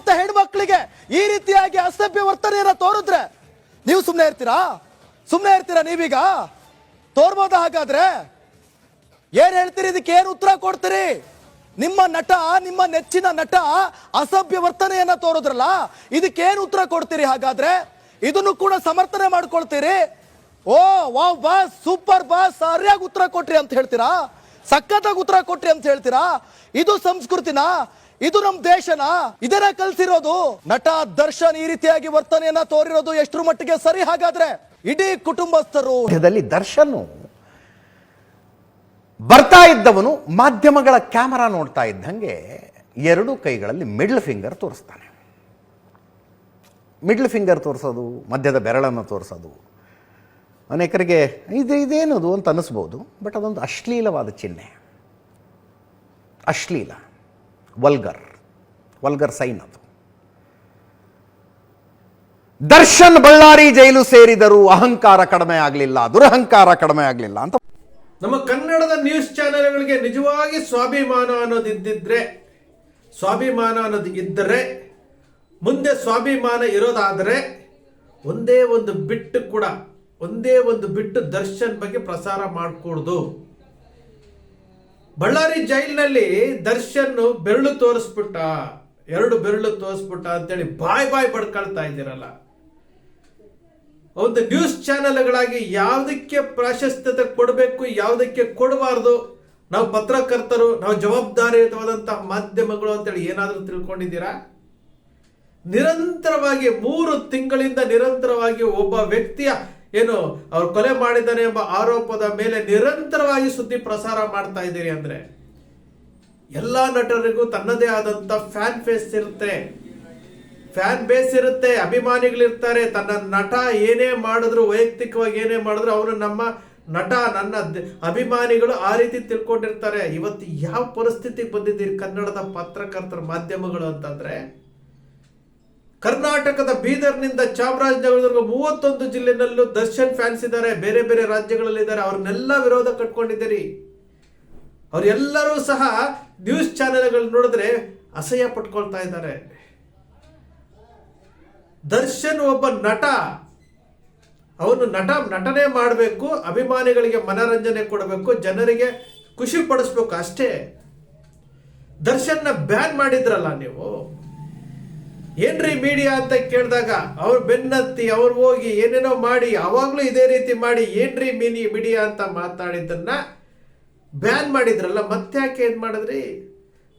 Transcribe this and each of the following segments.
ನಿಮ್ಮಂತ ಹೆಣ್ಮಕ್ಳಿಗೆ ಈ ರೀತಿಯಾಗಿ ಅಸಭ್ಯ ವರ್ತನೆಯನ್ನ ತೋರಿದ್ರೆ ನೀವು ಸುಮ್ಮನೆ ಇರ್ತೀರಾ? ಸುಮ್ಮನೆ ಇರ್ತೀರಾ ನೀವೀಗ? ತೋರ್ಬೋದ ಹಾಗಾದ್ರೆ? ಏನ್ ಹೇಳ್ತೀರಿ? ಇದಕ್ಕೆ ಏನು ಉತ್ತರ ಕೊಡ್ತೀರಿ? ನಿಮ್ಮ ನಟ, ನಿಮ್ಮ ನೆಚ್ಚಿನ ನಟ ಅಸಭ್ಯ ವರ್ತನೆಯನ್ನ ತೋರಿದ್ರಲ್ಲ, ಇದಕ್ಕೆ ಏನ್ ಉತ್ತರ ಕೊಡ್ತೀರಿ ಹಾಗಾದ್ರೆ? ಇದನ್ನು ಕೂಡ ಸಮರ್ಥನೆ ಮಾಡ್ಕೊಳ್ತೀರಿ. Oh, wow, boss, super boss, ಸರಿಯಾಗಿ ಉತ್ತರ ಕೊಟ್ರಿ ಅಂತ ಹೇಳ್ತೀರಾ? ಸಖತ್ತಾಗಿ ಉತ್ತರ ಕೊಟ್ರಿ ಅಂತ ಹೇಳ್ತೀರಾ? ಇದು ಸಂಸ್ಕೃತಿನಾ? ಇದು ನಮ್ ದೇಶನ? ಇದರ ಕಲ್ಸಿರೋದು? ನಟ ದರ್ಶನ್ ಈ ರೀತಿಯಾಗಿ ವರ್ತನೆಯನ್ನ ತೋರಿರೋದು ಎಷ್ಟರ ಮಟ್ಟಿಗೆ ಸರಿ? ಹಾಗಾದ್ರೆ ಇಡೀ ಕುಟುಂಬಸ್ಥರು ದರ್ಶನ್ ಬರ್ತಾ ಇದ್ದವನು ಮಾಧ್ಯಮಗಳ ಕ್ಯಾಮರಾ ನೋಡ್ತಾ ಇದ್ದಂಗೆ ಎರಡು ಕೈಗಳಲ್ಲಿ ಮಿಡ್ಲ್ ಫಿಂಗರ್ ತೋರಿಸ್ತಾನೆ. ಮಿಡ್ಲ್ ಫಿಂಗರ್ ತೋರಿಸೋದು, ಮಧ್ಯದ ಬೆರಳನ್ನು ತೋರಿಸೋದು. ಅನೇಕರಿಗೆ ಇದು ಇದೇನದು ಅಂತ ಅನಿಸ್ಬೋದು ಬಟ್ ಅದೊಂದು ಅಶ್ಲೀಲವಾದ ಚಿಹ್ನೆ. ಅಶ್ಲೀಲ. ವಲ್ಗರ್ ವಲ್ಗರ್ ಸೈನ್ ಅದು. ದರ್ಶನ್ ಬಳ್ಳಾರಿ ಜೈಲು ಸೇರಿದರೂ ಅಹಂಕಾರ ಕಡಿಮೆ ಆಗಲಿಲ್ಲ, ದುರಹಂಕಾರ ಕಡಿಮೆ ಆಗಲಿಲ್ಲ ಅಂತ. ನಮ್ಮ ಕನ್ನಡದ ನ್ಯೂಸ್ ಚಾನೆಲ್ಗಳಿಗೆ ನಿಜವಾಗಿ ಸ್ವಾಭಿಮಾನ ಅನ್ನೋದಿದ್ದಿದ್ರೆ, ಸ್ವಾಭಿಮಾನ ಅನ್ನೋದು ಇದ್ದರೆ, ಮುಂದೆ ಸ್ವಾಭಿಮಾನ ಇರೋದಾದರೆ ಒಂದೇ ಒಂದು ಬಿಟ್ಟು ಕೂಡ, ಒಂದೇ ಒಂದು ಬಿಟ್ಟು ದರ್ಶನ್ ಬಗ್ಗೆ ಪ್ರಸಾರ ಮಾಡಕೂಡ್ದು. ಬಳ್ಳಾರಿ ಜೈಲಿನಲ್ಲಿ ದರ್ಶನ್ ಬೆರಳು ತೋರಿಸ್ಬಿಟ್ಟ, ಎರಡು ಬೆರಳು ತೋರಿಸ್ಬಿಟ್ಟ ಅಂತೇಳಿ ಬಾಯ್ ಬಾಯ್ ಬಡ್ಕೊಳ್ತಾ ಇದ್ದೀರಲ್ಲ. ಒಂದು ನ್ಯೂಸ್ ಚಾನೆಲ್ಗಳಾಗಿ ಯಾವುದಕ್ಕೆ ಪ್ರಾಶಸ್ತ್ಯತೆ ಕೊಡಬೇಕು, ಯಾವುದಕ್ಕೆ ಕೊಡಬಾರ್ದು, ನಾವು ಪತ್ರಕರ್ತರು, ನಾವು ಜವಾಬ್ದಾರಿಯುತವಾದಂತಹ ಮಾಧ್ಯಮಗಳು ಅಂತೇಳಿ ಏನಾದರೂ ತಿಳ್ಕೊಂಡಿದ್ದೀರಾ? ನಿರಂತರವಾಗಿ ಮೂರು ತಿಂಗಳಿಂದ ನಿರಂತರವಾಗಿ ಒಬ್ಬ ವ್ಯಕ್ತಿಯ ಏನು ಅವ್ರು ಕೊಲೆ ಮಾಡಿದ್ದಾರೆ ಎಂಬ ಆರೋಪದ ಮೇಲೆ ನಿರಂತರವಾಗಿ ಸುದ್ದಿ ಪ್ರಸಾರ ಮಾಡ್ತಾ ಇದ್ದೀರಿ ಅಂದ್ರೆ ಎಲ್ಲಾ ನಟರಿಗೂ ತನ್ನದೇ ಆದಂತ ಫ್ಯಾನ್ ಫೇಸ್ ಇರುತ್ತೆ. ಫ್ಯಾನ್ ಬೇಸ್ ಇರುತ್ತೆ, ಅಭಿಮಾನಿಗಳಿರ್ತಾರೆ, ತನ್ನ ನಟ ಏನೇ ಮಾಡಿದ್ರು, ವೈಯಕ್ತಿಕವಾಗಿ ಏನೇ ಮಾಡಿದ್ರು, ಅವನು ನಮ್ಮ ನಟ, ನನ್ನ ಅಭಿಮಾನಿಗಳು ಆ ರೀತಿ ತಿಳ್ಕೊಂಡಿರ್ತಾರೆ. ಇವತ್ತು ಯಾವ ಪರಿಸ್ಥಿತಿಗೆ ಬಂದಿದ್ದೀರಿ ಕನ್ನಡದ ಪತ್ರಕರ್ತರ ಮಾಧ್ಯಮಗಳು ಅಂತಂದ್ರೆ? ಕರ್ನಾಟಕದ ಬೀದರ್ನಿಂದ ಚಾಮರಾಜನಗರದವರೆಗೂ ಮೂವತ್ತೊಂದು ಜಿಲ್ಲೆನಲ್ಲೂ ದರ್ಶನ್ ಫ್ಯಾನ್ಸ್ ಇದ್ದಾರೆ. ಬೇರೆ ಬೇರೆ ರಾಜ್ಯಗಳಲ್ಲಿ ಇದ್ದಾರೆ. ಅವ್ರನ್ನೆಲ್ಲ ವಿರೋಧ ಕಟ್ಕೊಂಡಿದ್ದೀರಿ. ಅವರೆಲ್ಲರೂ ಸಹ ನ್ಯೂಸ್ ಚಾನೆಲ್ಗಳು ನೋಡಿದ್ರೆ ಅಸಹ್ಯ ಪಟ್ಕೊಳ್ತಾ ಇದ್ದಾರೆ. ದರ್ಶನ್ ಒಬ್ಬ ನಟ. ಅವನು ನಟ, ನಟನೆ ಮಾಡಬೇಕು, ಅಭಿಮಾನಿಗಳಿಗೆ ಮನರಂಜನೆ ಕೊಡಬೇಕು, ಜನರಿಗೆ ಖುಷಿ ಪಡಿಸ್ಬೇಕು ಅಷ್ಟೇ. ದರ್ಶನ್ನ ಬ್ಯಾನ್ ಮಾಡಿದ್ರಲ್ಲ ನೀವು? ಏನ್ರಿ ಮೀಡಿಯಾ ಅಂತ ಕೇಳಿದಾಗ? ಅವ್ರು ಬೆನ್ನತ್ತಿ, ಅವ್ರು ಹೋಗಿ ಏನೇನೋ ಮಾಡಿ, ಅವಾಗ್ಲೂ ಇದೇ ರೀತಿ ಮಾಡಿ ಏನ್ರಿ ಮಿನಿ ಮೀಡಿಯಾ ಅಂತ ಮಾತಾಡಿದ್ದನ್ನ ಬ್ಯಾನ್ ಮಾಡಿದ್ರಲ್ಲ, ಮತ್ತೆ ಯಾಕೆ ಏನ್ ಮಾಡಿದ್ರಿ?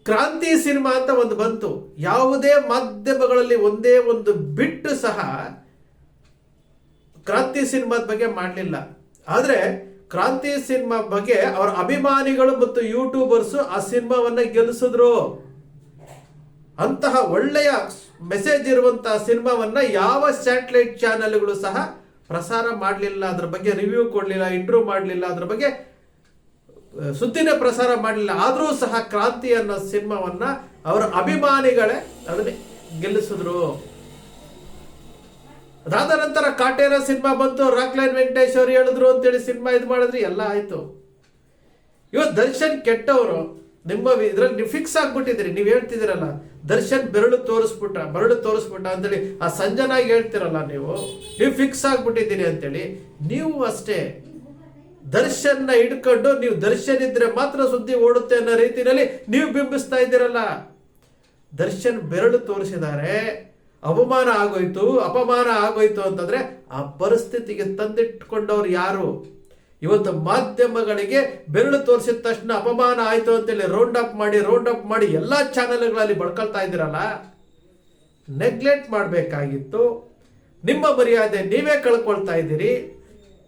ಕ್ರಾಂತಿ ಸಿನಿಮಾ ಅಂತ ಒಂದು ಬಂತು. ಯಾವುದೇ ಮಾಧ್ಯಮಗಳಲ್ಲಿ ಒಂದೇ ಒಂದು ಬಿಟ್ಟು ಸಹ ಕ್ರಾಂತಿ ಸಿನಿಮಾದ ಬಗ್ಗೆ ಮಾಡಲಿಲ್ಲ. ಆದ್ರೆ ಕ್ರಾಂತಿ ಸಿನಿಮಾ ಬಗ್ಗೆ ಅವರ ಅಭಿಮಾನಿಗಳು ಮತ್ತು ಯೂಟ್ಯೂಬರ್ಸ್ ಆ ಸಿನಿಮಾವನ್ನ ಗೆಲ್ಲಿಸಿದ್ರು. ಅಂತಹ ಒಳ್ಳೆಯ ಮೆಸೇಜ್ ಇರುವಂತಹ ಸಿನಿಮಾವನ್ನ ಯಾವ ಸ್ಯಾಟಲೈಟ್ ಚಾನೆಲ್ಗಳು ಸಹ ಪ್ರಸಾರ ಮಾಡಲಿಲ್ಲ ಅದ್ರ ಬಗ್ಗೆ ರಿವ್ಯೂ ಕೊಡಲಿಲ್ಲ ಇಂಟರ್ವ್ಯೂ ಮಾಡಲಿಲ್ಲ ಅದ್ರ ಬಗ್ಗೆ ಸುದ್ದಿನೇ ಪ್ರಸಾರ ಮಾಡಲಿಲ್ಲ. ಆದರೂ ಸಹ ಕ್ರಾಂತಿ ಅನ್ನೋ ಸಿನಿಮಾವನ್ನ ಅವರ ಅಭಿಮಾನಿಗಳೇ ಅದನ್ನ ಗೆಲ್ಲಿಸಿದ್ರು. ಅದಾದ ನಂತರ ಕಾಟೇರ ಸಿನಿಮಾ ಬಂತು. ರಾಕ್ಲೈನ್ ವೆಂಕಟೇಶ್ ಅವರು ಹೇಳಿದ್ರು ಅಂತೇಳಿ ಸಿನಿಮಾ ಇದು ಮಾಡಿದ್ರಿ. ಎಲ್ಲ ಆಯ್ತು. ಇವತ್ತು ದರ್ಶನ್ ಕೆಟ್ಟವರು. ನಿಮ್ಮ ಇದ್ರಲ್ಲಿ ನೀವು ಫಿಕ್ಸ್ ಆಗ್ಬಿಟ್ಟಿದ್ದೀರಿ. ನೀವು ಹೇಳ್ತಿದ್ದೀರಲ್ಲ, ದರ್ಶನ್ ಬೆರಳು ತೋರಿಸ್ಬಿಟ್ಟ ಬೆರಳು ತೋರಿಸ್ಬಿಟ್ಟ ಅಂತೇಳಿ ಆ ಸಂಜನಾಗಿ ಹೇಳ್ತಿರಲ್ಲ ನೀವು ನೀವು ಫಿಕ್ಸ್ ಆಗ್ಬಿಟ್ಟಿದ್ದೀರಿ ಅಂತೇಳಿ, ನೀವು ಅಷ್ಟೇ ದರ್ಶನ್ನ ಹಿಡ್ಕೊಂಡು ನೀವು ದರ್ಶನ್ ಇದ್ರೆ ಮಾತ್ರ ಸುದ್ದಿ ಓಡುತ್ತೆ ಅನ್ನೋ ರೀತಿಯಲ್ಲಿ ನೀವು ಬಿಂಬಿಸ್ತಾ ಇದ್ದೀರಲ್ಲ. ದರ್ಶನ್ ಬೆರಳು ತೋರಿಸಿದ್ದಾರೆ, ಅವಮಾನ ಆಗೋಯ್ತು, ಅಪಮಾನ ಆಗೋಯ್ತು ಅಂತಂದ್ರೆ ಆ ಪರಿಸ್ಥಿತಿಗೆ ತಂದಿಟ್ಕೊಂಡವ್ರು ಯಾರು? ಇವತ್ತು ಮಾಧ್ಯಮಗಳಿಗೆ ಬೆರಳು ತೋರಿಸಿದ ತಕ್ಷಣ ಅಪಮಾನ ಆಯಿತು ಅಂತೇಳಿ ರೌಂಡ್ ಅಪ್ ಮಾಡಿ ರೌಂಡ್ ಅಪ್ ಮಾಡಿ ಎಲ್ಲಾ ಚಾನೆಲ್ಗಳಲ್ಲಿ ಬಳ್ಕೊಳ್ತಾ ಇದ್ದೀರಲ್ಲ ನೆಗ್ಲೆಕ್ಟ್ ಮಾಡಬೇಕಾಗಿತ್ತು. ನಿಮ್ಮ ಮರ್ಯಾದೆ ನೀವೇ ಕಳ್ಕೊಳ್ತಾ ಇದ್ದೀರಿ.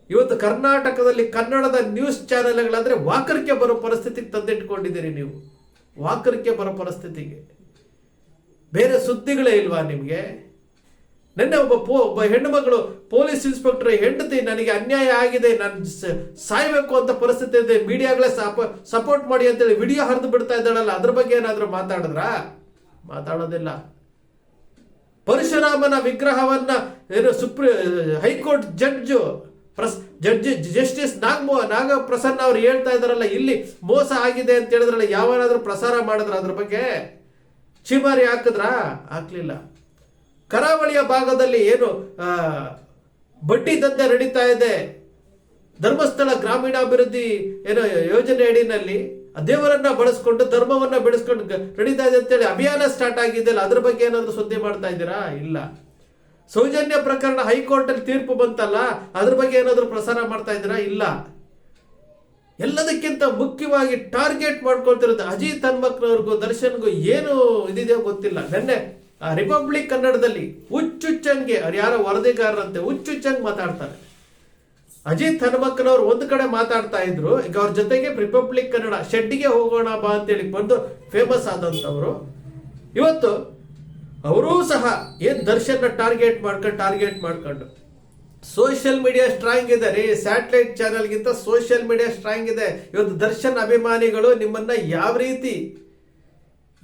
ಇವತ್ತು ಕರ್ನಾಟಕದಲ್ಲಿ ಕನ್ನಡದ ನ್ಯೂಸ್ ಚಾನೆಲ್ಗಳಂದ್ರೆ ವಾಕರಿಕೆ ಬರೋ ಪರಿಸ್ಥಿತಿಗೆ ತಂದಿಟ್ಕೊಂಡಿದ್ದೀರಿ ನೀವು. ವಾಕರಿಕೆ ಬರೋ ಪರಿಸ್ಥಿತಿಗೆ. ಬೇರೆ ಸುದ್ದಿಗಳೇ ಇಲ್ವಾ ನಿಮಗೆ? ನಿನ್ನೆ ಒಬ್ಬ ಪೋ, ಒಬ್ಬ ಹೆಣ್ಣು ಮಗಳು ಪೊಲೀಸ್ ಇನ್ಸ್ಪೆಕ್ಟರ್, ಹೆಂಡತಿ, ನನಗೆ ಅನ್ಯಾಯ ಆಗಿದೆ, ನಾನು ಸಾಯಬೇಕು ಸಾಯ್ಬೇಕು ಅಂತ ಪರಿಸ್ಥಿತಿ ಇದೆ, ಮೀಡಿಯಾಗಳೇ ಸಪೋರ್ಟ್ ಮಾಡಿ ಅಂತೇಳಿ ವಿಡಿಯೋ ಹರಿದು ಬಿಡ್ತಾ ಇದ್ದಾಳಲ್ಲ, ಅದ್ರ ಬಗ್ಗೆ ಏನಾದರೂ ಮಾತಾಡಿದ್ರಾ? ಮಾತಾಡೋದಿಲ್ಲ. ಪರಶುರಾಮನ ವಿಗ್ರಹವನ್ನ ಏನು ಸುಪ್ರೀ, ಹೈಕೋರ್ಟ್ ಜಡ್ಜ್ ಪ್ರಸ್, ಜಡ್ಜ್ ಜಸ್ಟಿಸ್ ನಾಗಮೋ ನಾಗ ಪ್ರಸನ್ನ ಅವ್ರು ಹೇಳ್ತಾ ಇದಾರಲ್ಲ ಇಲ್ಲಿ ಮೋಸ ಆಗಿದೆ ಅಂತ ಹೇಳಿದ್ರಲ್ಲ, ಯಾವನಾದ್ರೂ ಪ್ರಸಾರ ಮಾಡಿದ್ರ ಅದ್ರ ಬಗ್ಗೆ? ಚಿಮಾರಿ ಹಾಕಿದ್ರಾ? ಹಾಕ್ಲಿಲ್ಲ. ಕರಾವಳಿಯ ಭಾಗದಲ್ಲಿ ಏನು ಬಡ್ಡಿ ದಂಧೆ ನಡೀತಾ ಇದೆ. ಧರ್ಮಸ್ಥಳ ಗ್ರಾಮೀಣಾಭಿವೃದ್ಧಿ ಏನೋ ಯೋಜನೆ ಅಡಿನಲ್ಲಿ ದೇವರನ್ನ ಬಳಸ್ಕೊಂಡು ಧರ್ಮವನ್ನ ಬೆಳೆಸ್ಕೊಂಡು ನಡೀತಾ ಇದೆ ಅಂತೇಳಿ ಅಭಿಯಾನ ಸ್ಟಾರ್ಟ್ ಆಗಿದೆಯಲ್ಲ, ಅದ್ರ ಬಗ್ಗೆ ಏನಾದರೂ ಸುದ್ದಿ ಮಾಡ್ತಾ ಇದ್ದೀರಾ? ಇಲ್ಲ. ಸೌಜನ್ಯ ಪ್ರಕರಣ ಹೈಕೋರ್ಟ್ ಅಲ್ಲಿ ತೀರ್ಪು ಬಂತಲ್ಲ, ಅದ್ರ ಬಗ್ಗೆ ಏನಾದರೂ ಪ್ರಸಾರ ಮಾಡ್ತಾ ಇದ್ದೀರಾ? ಇಲ್ಲ. ಎಲ್ಲದಕ್ಕಿಂತ ಮುಖ್ಯವಾಗಿ ಟಾರ್ಗೆಟ್ ಮಾಡ್ಕೊಳ್ತಿರೋದು ಅಜಿತ್ ಹನ್ಮಕ್ನವ್ರಿಗೂ ದರ್ಶನ್ಗೂ ಏನು ಇದಿದೆಯೋ ಗೊತ್ತಿಲ್ಲ. ನೆನ್ನೆ ಆ ರಿಪಬ್ಲಿಕ್ ಕನ್ನಡದಲ್ಲಿ ಹುಚ್ಚುಚ್ಚಂಗೆ, ಅವ್ರು ಯಾರೋ ವರದಿಗಾರರಂತೆ ಹುಚ್ಚುಚ್ಚಂಗ್ ಮಾತಾಡ್ತಾರೆ. ಅಜಿತ್ ಹನುಮಕ್ಕನವ್ರು ಒಂದು ಕಡೆ ಮಾತಾಡ್ತಾ ಇದ್ರು, ಈಗ ಅವ್ರ ಜೊತೆಗೆ ರಿಪಬ್ಲಿಕ್ ಕನ್ನಡ ಶೆಡ್ಗೆ ಹೋಗೋಣ ಬಾ ಅಂತೇಳಿ ಬಂದು ಫೇಮಸ್ ಆದಂತವ್ರು ಇವತ್ತು ಅವರೂ ಸಹ ಏನ್ ದರ್ಶನ ಟಾರ್ಗೆಟ್ ಮಾಡ್ಕೊಂಡು ಟಾರ್ಗೆಟ್ ಮಾಡ್ಕೊಂಡು. ಸೋಷಿಯಲ್ ಮೀಡಿಯಾ ಸ್ಟ್ರಾಂಗ್ ಇದೆ ರೀ ಸ್ಯಾಟಲೈಟ್ ಚಾನಲ್ಗಿಂತ ಸೋಷಿಯಲ್ ಮೀಡಿಯಾ ಸ್ಟ್ರಾಂಗ್ ಇದೆ. ಇವತ್ತು ದರ್ಶನ್ ಅಭಿಮಾನಿಗಳು ನಿಮ್ಮನ್ನ ಯಾವ ರೀತಿ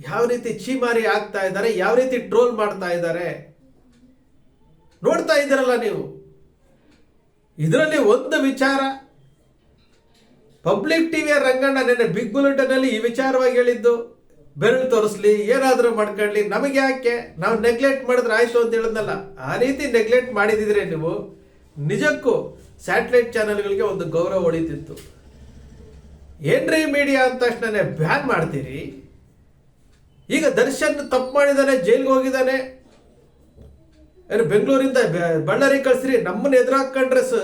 ಯಾವ ರೀತಿ ಚೀಮಾರಿ ಆಗ್ತಾ ಇದ್ದಾರೆ, ಯಾವ ರೀತಿ ಟ್ರೋಲ್ ಮಾಡ್ತಾ ಇದ್ದಾರೆ, ನೋಡ್ತಾ ಇದ್ದೀರಲ್ಲ ನೀವು. ಇದರಲ್ಲಿ ಒಂದು ವಿಚಾರ, ಪಬ್ಲಿಕ್ ಟಿವಿಯ ರಂಗಣ್ಣ ನಿನ್ನೆ ಬಿಗ್ ಬುಲೆಟಿನಲ್ಲಿ ಈ ವಿಚಾರವಾಗಿ ಹೇಳಿದ್ದು, ಬೆರಳು ತೋರಿಸ್ಲಿ, ಏನಾದರೂ ಮಾಡ್ಕೊಳ್ಳಿ, ನಮಗೆ ಯಾಕೆ, ನಾವು ನೆಗ್ಲೆಕ್ಟ್ ಮಾಡಿದ್ರೆ ಆಯ್ಸು ಅಂತ ಹೇಳಿದ್ನಲ್ಲ. ಆ ರೀತಿ ನೆಗ್ಲೆಕ್ಟ್ ಮಾಡಿದಿದ್ರೆ ನೀವು, ನಿಜಕ್ಕೂ ಸ್ಯಾಟಲೈಟ್ ಚಾನೆಲ್ಗಳಿಗೆ ಒಂದು ಗೌರವ ಉಳಿತಿತ್ತು ಏನ್ರಿ ಮೀಡಿಯಾ ಅಂದ ತಕ್ಷಣ ಬ್ಯಾನ್ ಮಾಡ್ತೀರಿ? ಈಗ ದರ್ಶನ್ ತಪ್ಪು ಮಾಡಿದ್ದಾನೆ ಜೈಲ್ಗೆ ಹೋಗಿದ್ದಾನೆ ಏನು ಬೆಂಗಳೂರಿಂದ ಬಳ್ಳಾರಿ ಕಳ್ಸ್ರಿ, ನಮ್ಮನ್ನ ಎದುರಾಕೊಂಡ್ರೆ ಸ,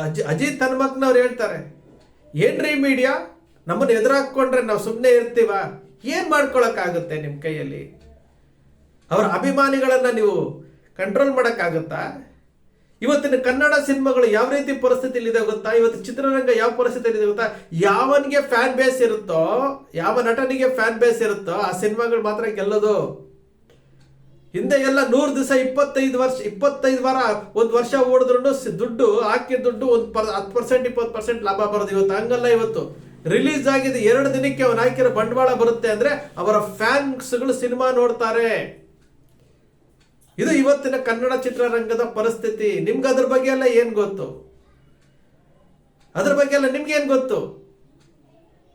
ಅಜಿ, ಅಜಿತ್ ಹನುಮಕ್ನವ್ರು ಹೇಳ್ತಾರೆ, ಏನ್ರಿ ಮೀಡಿಯಾ ನಮ್ಮನ್ನ ಎದುರಾಕೊಂಡ್ರೆ ನಾವು ಸುಮ್ಮನೆ ಇರ್ತೀವ? ಏನ್ ಮಾಡ್ಕೊಳಕ್ಕಾಗುತ್ತೆ ನಿಮ್ಮ ಕೈಯಲ್ಲಿ? ಅವರ ಅಭಿಮಾನಿಗಳನ್ನ ನೀವು ಕಂಟ್ರೋಲ್ ಮಾಡೋಕ್ಕಾಗುತ್ತಾ? ಇವತ್ತಿನ ಕನ್ನಡ ಸಿನಿಮಾಗಳು ಯಾವ ರೀತಿ ಪರಿಸ್ಥಿತಿಲಿದೆ ಗೊತ್ತಾ? ಇವತ್ತು ಚಿತ್ರರಂಗ ಯಾವ ಪರಿಸ್ಥಿತಿಲಿದೆ ಗೊತ್ತಾ? ಯಾವನಿಗೆ ಫ್ಯಾನ್ ಬೇಸ್ ಇರುತ್ತೋ, ಯಾವ ನಟನಿಗೆ ಫ್ಯಾನ್ ಬೇಸ್ ಇರುತ್ತೋ, ಆ ಸಿನಿಮಾಗಳು ಮಾತ್ರ ಗೆಲ್ಲೋದು. ಹಿಂದೆ ಎಲ್ಲ ನೂರು ದಿವಸ ಇಪ್ಪತ್ತೈದು ವರ್ಷ, ಇಪ್ಪತ್ತೈದು ವಾರ ಒಂದು ವರ್ಷ ಓಡಿದ್ರು ದುಡ್ಡು ಹಾಕಿದ ದುಡ್ಡು ಒಂದು ಪರ್, ಹತ್ತು ಪರ್ಸೆಂಟ್ ಇಪ್ಪತ್ತು ಪರ್ಸೆಂಟ್ ಲಾಭ ಬರೋದು ಇವತ್ತು. ಹಂಗಲ್ಲ ಇವತ್ತು. ರಿಲೀಸ್ ಆಗಿದೆ ಎರಡು ದಿನಕ್ಕೆ ಅವನು ಹಾಕಿರೋ ಬಂಡವಾಳ ಬರುತ್ತೆ ಅಂದ್ರೆ ಅವರ ಫ್ಯಾನ್ಸ್ಗಳು ಸಿನಿಮಾ ನೋಡ್ತಾರೆ. ಇದು ಇವತ್ತಿನ ಕನ್ನಡ ಚಿತ್ರರಂಗದ ಪರಿಸ್ಥಿತಿ. ನಿಮ್ಗೆ ಅದ್ರ ಬಗ್ಗೆ ಎಲ್ಲ ಏನ್ ಗೊತ್ತು? ಅದ್ರ ಬಗ್ಗೆ ಎಲ್ಲ ನಿಮ್ಗೆ ಏನ್ ಗೊತ್ತು?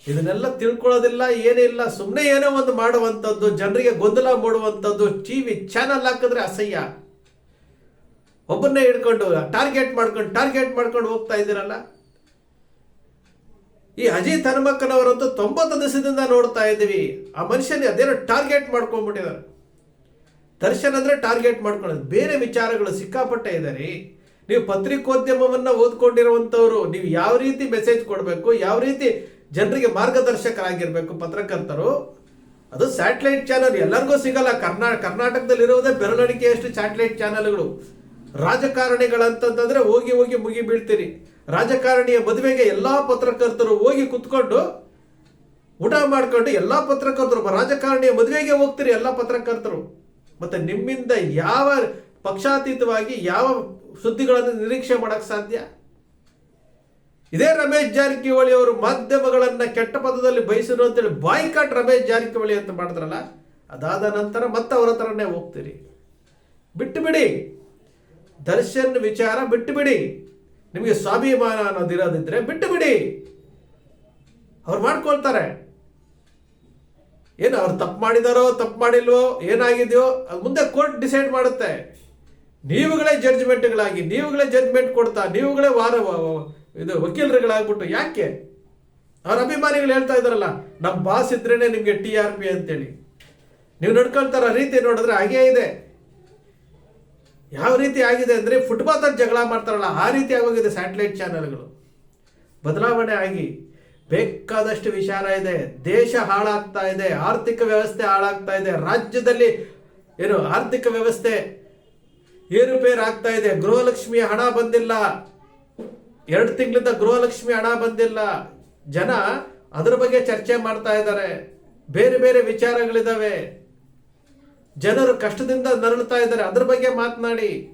ಇದನ್ನೆಲ್ಲ ತಿಳ್ಕೊಳ್ಳೋದಿಲ್ಲ ಏನಿಲ್ಲ ಸುಮ್ಮನೆ ಏನೋ ಒಂದು ಮಾಡುವಂಥದ್ದು, ಜನರಿಗೆ ಗೊಂದಲ ಮಾಡುವಂಥದ್ದು ಟಿವಿ ಚಾನಲ್ ಹಾಕಿದ್ರೆ ಅಸಹ್ಯ. ಒಬ್ಬನ್ನೇ ಹಿಡ್ಕೊಂಡು ಟಾರ್ಗೆಟ್ ಮಾಡ್ಕೊಂಡು ಟಾರ್ಗೆಟ್ ಮಾಡ್ಕೊಂಡು ಹೋಗ್ತಾ ಇದ್ದೀರಲ್ಲ? ಈ ಅಜಿತ್ ಹನುಮಕ್ಕನವರಂತೂ ತೊಂಬತ್ತು ದಿವಸದಿಂದ ನೋಡ್ತಾ ಇದ್ದೀವಿ. ಆ ಮನುಷ್ಯನ ಅದೇನೋ ಟಾರ್ಗೆಟ್ ಮಾಡ್ಕೊಂಡ್ಬಿಟ್ಟಿದ್ದಾರೆ ದರ್ಶನ್ ಅಂದರೆ ಟಾರ್ಗೆಟ್ ಮಾಡ್ಕೊಳ್ಳೋದು. ಬೇರೆ ವಿಚಾರಗಳು ಸಿಕ್ಕಾಪಟ್ಟೆ ಇದೆ ರೀ ನೀವು ಪತ್ರಿಕೋದ್ಯಮವನ್ನು ಓದ್ಕೊಂಡಿರುವಂತವ್ರು ನೀವು ಯಾವ ರೀತಿ ಮೆಸೇಜ್ ಕೊಡಬೇಕು, ಯಾವ ರೀತಿ ಜನರಿಗೆ ಮಾರ್ಗದರ್ಶಕರಾಗಿರಬೇಕು ಪತ್ರಕರ್ತರು, ಅದು ಸ್ಯಾಟಲೈಟ್ ಚಾನಲ್ ಎಲ್ಲರಿಗೂ ಸಿಗಲ್ಲ. ಕರ್ನಾ ಕರ್ನಾಟಕದಲ್ಲಿ ಇರುವುದೇ ಬೆರಳಿಕೆಯಷ್ಟು ಸ್ಯಾಟಲೈಟ್ ಚಾನಲ್ಗಳು ರಾಜಕಾರಣಿಗಳಂತಂದ್ರೆ ಹೋಗಿ ಹೋಗಿ ಮುಗಿ ಬೀಳ್ತೀರಿ. ರಾಜಕಾರಣಿಯ ಮದುವೆಗೆ ಎಲ್ಲಾ ಪತ್ರಕರ್ತರು ಹೋಗಿ ಕುತ್ಕೊಂಡು ಊಟ ಮಾಡ್ಕೊಂಡು ಎಲ್ಲಾ ಪತ್ರಕರ್ತರು, ರಾಜಕಾರಣಿಯ ಮದುವೆಗೆ ಹೋಗ್ತೀರಿ ಎಲ್ಲಾ ಪತ್ರಕರ್ತರು. ಮತ್ತೆ ನಿಮ್ಮಿಂದ ಯಾವ ಪಕ್ಷಾತೀತವಾಗಿ ಯಾವ ಸುದ್ದಿಗಳನ್ನು ನಿರೀಕ್ಷೆ ಮಾಡಕ್ ಸಾಧ್ಯ? ಇದೇ ರಮೇಶ್ ಜಾರಕಿಹೊಳಿ ಅವರು ಮಾಧ್ಯಮಗಳನ್ನ ಕೆಟ್ಟ ಪದದಲ್ಲಿ ಬಯಸಿರು ಅಂತೇಳಿ ಬಾಯ್ಕಾಟ್ ರಮೇಶ್ ಜಾರಕಿಹೊಳಿ ಅಂತ ಮಾಡಿದ್ರಲ್ಲ, ಅದಾದ ನಂತರ ಮತ್ತೆ ಅವರ ಹತ್ರನೇ ಹೋಗ್ತೀರಿ. ಬಿಟ್ಟು ಬಿಡಿ ದರ್ಶನ್ ವಿಚಾರ ಬಿಟ್ಟು ಬಿಡಿ ನಿಮಗೆ ಸ್ವಾಭಿಮಾನ ಅನ್ನೋದಿರೋದಿದ್ರೆ ಬಿಟ್ಟು ಬಿಡಿ ಅವ್ರು ಮಾಡ್ಕೊಳ್ತಾರೆ. ಏನು ಅವ್ರು ತಪ್ಪು ಮಾಡಿದಾರೋ, ತಪ್ಪು ಮಾಡಿಲ್ವೋ, ಏನಾಗಿದೆಯೋ, ಅದು ಮುಂದೆ ಕೋರ್ಟ್ ಡಿಸೈಡ್ ಮಾಡುತ್ತೆ. ನೀವುಗಳೇ ಜಡ್ಜ್ಮೆಂಟ್ಗಳಾಗಿ, ನೀವುಗಳೇ ಜಡ್ಜ್ಮೆಂಟ್ ಕೊಡ್ತಾ, ನೀವುಗಳೇ ವಾರ ಇದು ವಕೀಲರುಗಳಾಗ್ಬಿಟ್ಟು ಯಾಕೆ? ಅವ್ರ ಅಭಿಮಾನಿಗಳು ಹೇಳ್ತಾ ಇದಾರಲ್ಲ ನಮ್ಮ ಬಾಸ್ ಇದ್ರೇನೆ ನಿಮಗೆ ಟಿ ಆರ್ ಪಿ ಅಂತೇಳಿ. ನೀವು ನಡ್ಕೊಳ್ತಾರ ರೀತಿ ನೋಡಿದ್ರೆ ಹಾಗೇ ಇದೆ. ಯಾವ ರೀತಿ ಆಗಿದೆ ಅಂದ್ರೆ ಫುಟ್ಬಾಲ್ ಜಗಳ ಮಾಡ್ತಾರಲ್ಲ, ಆ ರೀತಿ ಆಗೋಗಿದೆ ಸ್ಯಾಟಲೈಟ್ ಚಾನೆಲ್ಗಳು. ಬದಲಾವಣೆ ಆಗಿ ಬೇಕಾದಷ್ಟು ವಿಚಾರ ಇದೆ. ದೇಶ ಹಾಳಾಗ್ತಾ ಇದೆ. ಆರ್ಥಿಕ ವ್ಯವಸ್ಥೆ ಹಾಳಾಗ್ತಾ ಇದೆ. ರಾಜ್ಯದಲ್ಲಿ ಏನು ಆರ್ಥಿಕ ವ್ಯವಸ್ಥೆ ಏರುಪೇರು ಆಗ್ತಾ ಇದೆ. ಗೃಹಲಕ್ಷ್ಮಿಯ ಹಣ ಬಂದಿಲ್ಲ. ಎರಡು ತಿಂಗಳಿಂದ ಗೃಹಲಕ್ಷ್ಮಿ ಹಣ ಬಂದಿಲ್ಲ. ಜನ ಅದರ ಬಗ್ಗೆ ಚರ್ಚೆ ಮಾಡ್ತಾ ಇದ್ದಾರೆ. ಬೇರೆ ಬೇರೆ ವಿಚಾರಗಳಿದಾವೆ. ಜನರು ಕಷ್ಟದಿಂದ ನರಳುತ್ತಾ ಇದ್ದಾರೆ. ಅದ್ರ ಬಗ್ಗೆ ಮಾತನಾಡಿ.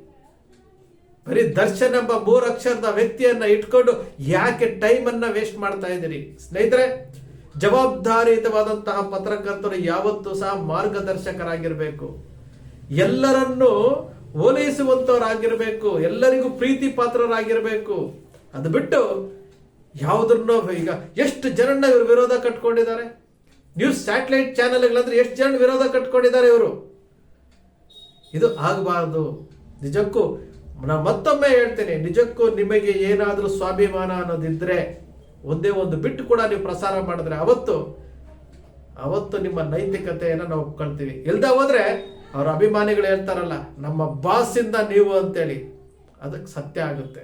ಬರೀ ದರ್ಶನ್ ಎಂಬ ಮೂರಕ್ಷರದ ವ್ಯಕ್ತಿಯನ್ನ ಇಟ್ಕೊಂಡು ಯಾಕೆ ಟೈಮ್ ಅನ್ನ ವೇಸ್ಟ್ ಮಾಡ್ತಾ ಇದ್ದೀರಿ? ಸ್ನೇಹಿತರೆ, ಜವಾಬ್ದಾರಿಯುತವಾದಂತಹ ಪತ್ರಕರ್ತರು ಯಾವತ್ತೂ ಸಹ ಮಾರ್ಗದರ್ಶಕರಾಗಿರ್ಬೇಕು. ಎಲ್ಲರನ್ನು ಓಲೈಸುವಂತವರಾಗಿರ್ಬೇಕು ಎಲ್ಲರಿಗೂ ಪ್ರೀತಿ ಪಾತ್ರರಾಗಿರ್ಬೇಕು ಅದು ಬಿಟ್ಟು ಯಾವುದನ್ನೋ ಈಗ ಎಷ್ಟು ಜನನ್ನ ಇವರು ವಿರೋಧ ಕಟ್ಕೊಂಡಿದ್ದಾರೆ? ನ್ಯೂಸ್ ಸ್ಯಾಟಲೈಟ್ ಚಾನೆಲ್ಗಳಂದ್ರೆ ಎಷ್ಟು ಜನ ವಿರೋಧ ಕಟ್ಕೊಂಡಿದ್ದಾರೆ ಇವರು? ಇದು ಆಗಬಾರ್ದು. ನಿಜಕ್ಕೂ ನಾನು ಮತ್ತೊಮ್ಮೆ ಹೇಳ್ತೇನೆ, ನಿಜಕ್ಕೂ ನಿಮಗೆ ಏನಾದರೂ ಸ್ವಾಭಿಮಾನ ಅನ್ನೋದಿದ್ರೆ ಒಂದೇ ಒಂದು ಬಿಟ್ಟು ಕೂಡ ನೀವು ಪ್ರಸಾರ ಮಾಡಿದ್ರೆ ಅವತ್ತು ಅವತ್ತು ನಿಮ್ಮ ನೈತಿಕತೆಯನ್ನು ನಾವು ಕಳ್ತೀವಿ ಇಲ್ದ ಹೋದ್ರೆ ಅವ್ರ ಅಭಿಮಾನಿಗಳು ಹೇಳ್ತಾರಲ್ಲ, ನಮ್ಮ ಬಾಸಿಂದ ನೀವು ಅಂತೇಳಿ. ಅದಕ್ಕೆ ಸತ್ಯ ಆಗುತ್ತೆ.